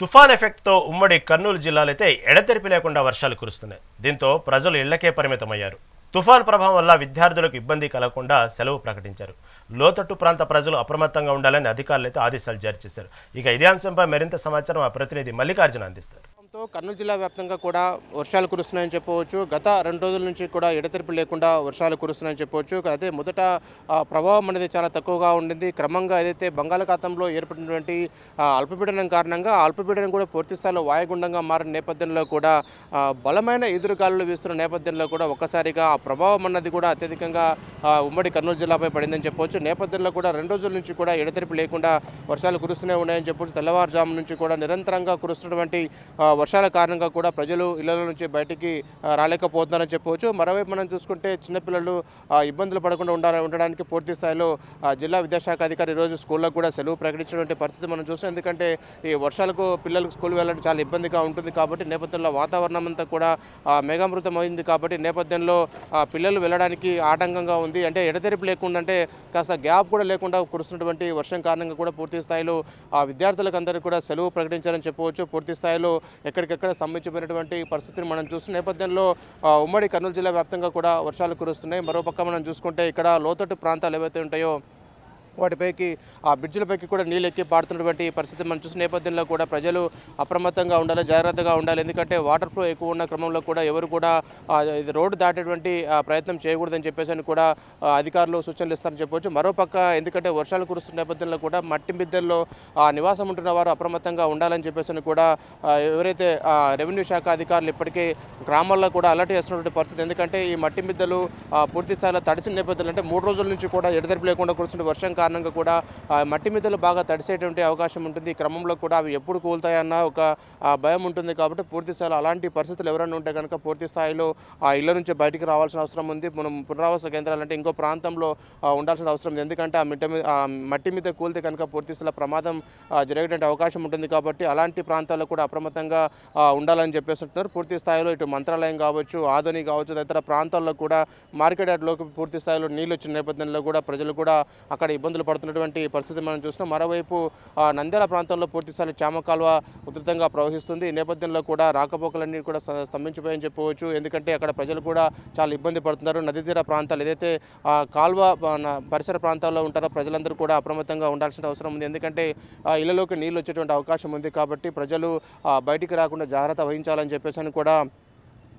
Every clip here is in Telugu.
తుఫాన్ ఎఫెక్ట్తో ఉమ్మడి కర్నూలు జిల్లాలైతే ఎడతెరిపి లేకుండా వర్షాలు కురుస్తున్నాయి. దీంతో ప్రజలు ఇళ్ళకే పరిమితమయ్యారు. తుఫాన్ ప్రభావం వల్ల విద్యార్థులకు ఇబ్బంది కలగకుండా సెలవు ప్రకటించారు. లోతట్టు ప్రాంత ప్రజలు అప్రమత్తంగా ఉండాలని అధికారులు అయితే ఆదేశాలు జారీ చేశారు. ఇక ఇదే అంశంపై మరింత సమాచారం ఆ ప్రతినిధి మల్లికార్జున అందిస్తారు. కర్నూలు జిల్లా వ్యాప్తంగా కూడా వర్షాలు కురుస్తున్నాయని చెప్పవచ్చు. గత రెండు రోజుల నుంచి కూడా ఎడతెరిపి లేకుండా వర్షాలు కురుస్తున్నాయని చెప్పవచ్చు. అయితే మొదట ప్రభావం అనేది చాలా తక్కువగా ఉండింది. క్రమంగా ఏదైతే బంగాళాఖాతంలో ఏర్పడినటువంటి అల్పపీడనం కారణంగా అల్పపీడనం కూడా పూర్తి స్థాయిలో వాయుగుండంగా మారిన నేపథ్యంలో కూడా బలమైన ఎదురుగాలులు వీస్తున్న నేపథ్యంలో కూడా ఒక్కసారిగా ఆ ప్రభావం అన్నది కూడా అత్యధికంగా ఉమ్మడి కర్నూలు జిల్లాపై పడిందని చెప్పవచ్చు. నేపథ్యంలో కూడా రెండు రోజుల నుంచి కూడా ఎడతెరిపి లేకుండా వర్షాలు కురుస్తూనే ఉన్నాయని చెప్పొచ్చు తెల్లవారుజాము నుంచి కూడా నిరంతరంగా కురుస్తున్నటువంటి ఆ, వర్షాల కారణంగా కూడా ప్రజలు ఇళ్ళ నుంచి బయటికి రాలేకపోతున్నారని చెప్పవచ్చు. మరోవైపు మనం చూసుకుంటే చిన్నపిల్లలు ఇబ్బందులు పడకుండా ఉండాలని ఉండడానికి పూర్తి స్థాయిలో జిల్లా విద్యాశాఖ అధికారి ఈరోజు స్కూళ్ళకు కూడా సెలవు ప్రకటించినటువంటి పరిస్థితి మనం చూస్తాం ఎందుకంటే ఈ వర్షాలకు పిల్లలకు స్కూల్ వెళ్ళడం చాలా ఇబ్బందిగా ఉంటుంది కాబట్టి నేపథ్యంలో వాతావరణం అంతా కూడా మేఘామృతమైంది మేఘామృతం అయింది కాబట్టి నేపథ్యంలో పిల్లలు వెళ్ళడానికి ఆటంకంగా ఉంది. అంటే ఎడతెరిపి లేకుండా అంటే కాస్త గ్యాప్ కూడా లేకుండా కురుస్తున్నటువంటి వర్షం కారణంగా కూడా పూర్తి స్థాయిలో ఆ విద్యార్థులకు అందరికీ కూడా సెలవు ప్రకటించారని చెప్పవచ్చు. పూర్తి స్థాయిలో ఎక్కడికెక్కడ స్తంభించిపోయినటువంటి పరిస్థితిని మనం చూస్తున్న నేపథ్యంలో ఉమ్మడి కర్నూలు జిల్లా వ్యాప్తంగా కూడా వర్షాలు కురుస్తున్నాయి. మరోపక్క మనం చూసుకుంటే ఇక్కడ లోతట్టు ప్రాంతాలు ఏవైతే ఉంటాయో వాటిపైకి ఆ బ్రిడ్జిలపైకి కూడా నీళ్ళు ఎక్కి పాడుతున్నటువంటి పరిస్థితి మనం చూసిన నేపథ్యంలో కూడా ప్రజలు అప్రమత్తంగా ఉండాలి జాగ్రత్తగా ఉండాలి. ఎందుకంటే వాటర్ ఫ్లో ఎక్కువ ఉన్న క్రమంలో కూడా ఎవరు కూడా ఇది రోడ్డు దాటేటువంటి ప్రయత్నం చేయకూడదని చెప్పేసి అని కూడా అధికారులు సూచనలు ఇస్తారని చెప్పవచ్చు మరోపక్క ఎందుకంటే వర్షాలు కురుస్తున్న నేపథ్యంలో కూడా మట్టి మిద్దెల్లో ఆ, నివాసం ఉంటున్న వారు అప్రమత్తంగా ఉండాలని చెప్పేసి అని కూడా ఎవరైతే రెవెన్యూ శాఖ అధికారులు ఇప్పటికే గ్రామాల్లో కూడా అలర్ట్ చేస్తున్నటువంటి పరిస్థితి. ఎందుకంటే ఈ మట్టి మిద్దెలు పూర్తి స్థాయిలో తడిసిన నేపథ్యంలో అంటే మూడు రోజుల నుంచి కూడా ఎడతెరిపి లేకుండా కురుస్తున్న వర్షం కారణంగా కూడా మట్టి మిద్దెలు బాగా తడిసేటువంటి అవకాశం ఉంటుంది. ఈ క్రమంలో కూడా అవి ఎప్పుడు కూలుతాయన్న ఒక భయం ఉంటుంది కాబట్టి పూర్తి స్థాయిలో అలాంటి పరిస్థితులు ఎవరైనా ఉంటే కనుక పూర్తి స్థాయిలో ఆ ఇళ్ళ నుంచి బయటికి రావాల్సిన అవసరం ఉంది. మనం పునరావాస కేంద్రాలు అంటే ఇంకో ప్రాంతంలో ఉండాల్సిన అవసరం ఉంది. ఎందుకంటే ఆ మిట్ట మట్టి మీద కూలితే కనుక పూర్తి స్థాయిలో ప్రమాదం జరిగేటువంటి అవకాశం ఉంటుంది కాబట్టి అలాంటి ప్రాంతాల్లో కూడా అప్రమత్తంగా ఉండాలని చెప్పేసి ఉంటున్నారు పూర్తి స్థాయిలో ఇటు మంత్రాలయం కావచ్చు ఆధుని కావచ్చు తదితర ప్రాంతాల్లో కూడా మార్కెట్ యార్డ్లోకి పూర్తి స్థాయిలో నీళ్ళు వచ్చిన నేపథ్యంలో కూడా ప్రజలు కూడా అక్కడ ఇబ్బందులు పడుతున్నటువంటి పరిస్థితి మనం చూస్తున్నాం. మరోవైపు ఆ, నంద్యాల ప్రాంతంలో పూర్తిస్థాయి చామ కాలువ ఉధృతంగా ప్రవహిస్తుంది. ఈ నేపథ్యంలో కూడా రాకపోకలన్నీ కూడా స్తంభించిపోయని చెప్పవచ్చు. ఎందుకంటే అక్కడ ప్రజలు కూడా చాలా ఇబ్బంది పడుతున్నారు. నదీ తీర ప్రాంతాలు ఏదైతే కాల్వ పరిసర ప్రాంతాల్లో ఉంటారో ప్రజలందరూ కూడా అప్రమత్తంగా ఉండాల్సిన అవసరం ఉంది. ఎందుకంటే ఇళ్ళలోకి నీళ్ళు వచ్చేటువంటి అవకాశం ఉంది కాబట్టి ప్రజలు బయటికి రాకుండా జాగ్రత్త వహించాలని చెప్పేసి కూడా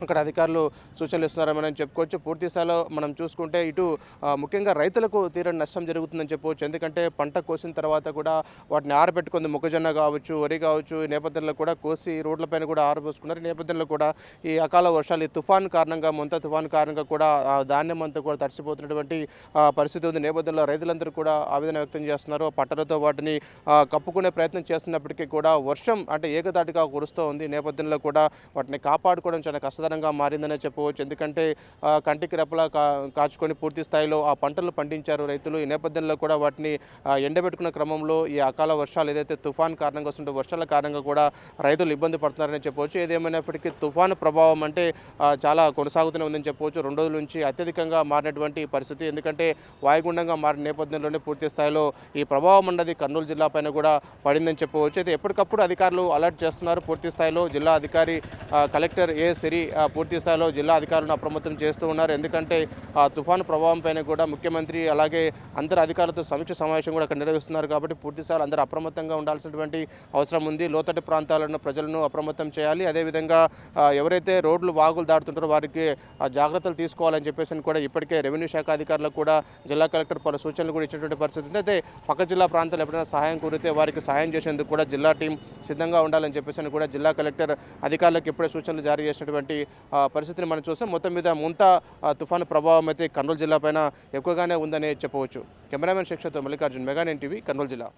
అక్కడ అధికారులు సూచనలు ఇస్తున్నారని మనం చెప్పుకోవచ్చు. పూర్తి స్థాయిలో మనం చూసుకుంటే ఇటు ముఖ్యంగా రైతులకు తీరని నష్టం జరుగుతుందని చెప్పవచ్చు. ఎందుకంటే పంట కోసిన తర్వాత కూడా వాటిని ఆరబెట్టుకుంది మొక్కజొన్న కావచ్చు వరి కావచ్చు ఈ నేపథ్యంలో కూడా కోసి రోడ్లపైన కూడా ఆరబోసుకున్నారు. ఈ నేపథ్యంలో కూడా ఈ అకాల వర్షాలు ఈ తుఫాన్ కారణంగా మొంత తుఫాన్ కారణంగా కూడా ధాన్యం అంతా కూడా తడిసిపోతున్నటువంటి పరిస్థితి ఉంది. నేపథ్యంలో రైతులందరూ కూడా ఆవేదన వ్యక్తం చేస్తున్నారు. పట్టలతో వాటిని కప్పుకునే ప్రయత్నం చేస్తున్నప్పటికీ కూడా వర్షం అంటే ఏకదాటిగా కురుస్తూ ఉంది. నేపథ్యంలో కూడా వాటిని కాపాడుకోవడం చాలా కష్టం కష్టతరంగా మారిందనే చెప్పవచ్చు. ఎందుకంటే కంటికి రెప్పలా కా కాచుకొని పూర్తి స్థాయిలో ఆ పంటలు పండించారు రైతులు. ఈ నేపథ్యంలో కూడా వాటిని ఎండబెట్టుకున్న క్రమంలో ఈ అకాల వర్షాలు ఏదైతే తుఫాన్ కారణంగా వస్తుంటే వర్షాల కారణంగా కూడా రైతులు ఇబ్బంది పడుతున్నారని చెప్పవచ్చు. ఏదేమైనప్పటికీ తుఫాను ప్రభావం అంటే చాలా కొనసాగుతూనే ఉందని చెప్పవచ్చు. రెండు రోజుల నుంచి అత్యధికంగా మారినటువంటి పరిస్థితి. ఎందుకంటే వాయుగుండంగా మారిన నేపథ్యంలోనే పూర్తి స్థాయిలో ఈ ప్రభావం అన్నది కర్నూలు జిల్లా పైన కూడా పడిందని చెప్పవచ్చు. అయితే ఎప్పటికప్పుడు అధికారులు అలర్ట్ చేస్తున్నారు. పూర్తి స్థాయిలో జిల్లా అధికారి కలెక్టర్ ఏ సిరి పూర్తి స్థాయిలో జిల్లా అధికారులను అప్రమత్తం చేస్తూ ఉన్నారు. ఎందుకంటే ఆ తుఫాను ప్రభావం పైన కూడా ముఖ్యమంత్రి అలాగే అందరు అధికారులతో సమీక్ష సమావేశం కూడా అక్కడ నిర్వహిస్తున్నారు కాబట్టి పూర్తి స్థాయిలో అందరూ అప్రమత్తంగా ఉండాల్సినటువంటి అవసరం ఉంది. లోతట్టు ప్రాంతాలను ప్రజలను అప్రమత్తం చేయాలి. అదేవిధంగా ఎవరైతే రోడ్లు వాగులు దాటుతుంటారో వారికి జాగ్రత్తలు తీసుకోవాలని చెప్పేసి అని కూడా ఇప్పటికే రెవెన్యూ శాఖ అధికారులకు కూడా జిల్లా కలెక్టర్ పలు సూచనలు కూడా ఇచ్చినటువంటి పరిస్థితి ఉంది. అయితే పక్క జిల్లా ప్రాంతాలు ఎప్పుడైనా సహాయం కోరితే వారికి సహాయం చేసేందుకు కూడా జిల్లా టీం సిద్ధంగా ఉండాలని చెప్పేసి అని కూడా జిల్లా కలెక్టర్ అధికారులకు ఇప్పుడే సూచనలు జారీ చేసినటువంటి పరిస్థితిని మనం చూస్తే. మొత్తం మీద ముంత తుఫాను ప్రభావం అయితే కర్నూలు జిల్లా పైన ఎక్కువగానే ఉందని చెప్పవచ్చు. కెమెరామెన్ శిక్షతో మల్లికార్జున్ మెగాన్ ఎన్టీవీ కర్నూలు జిల్లా.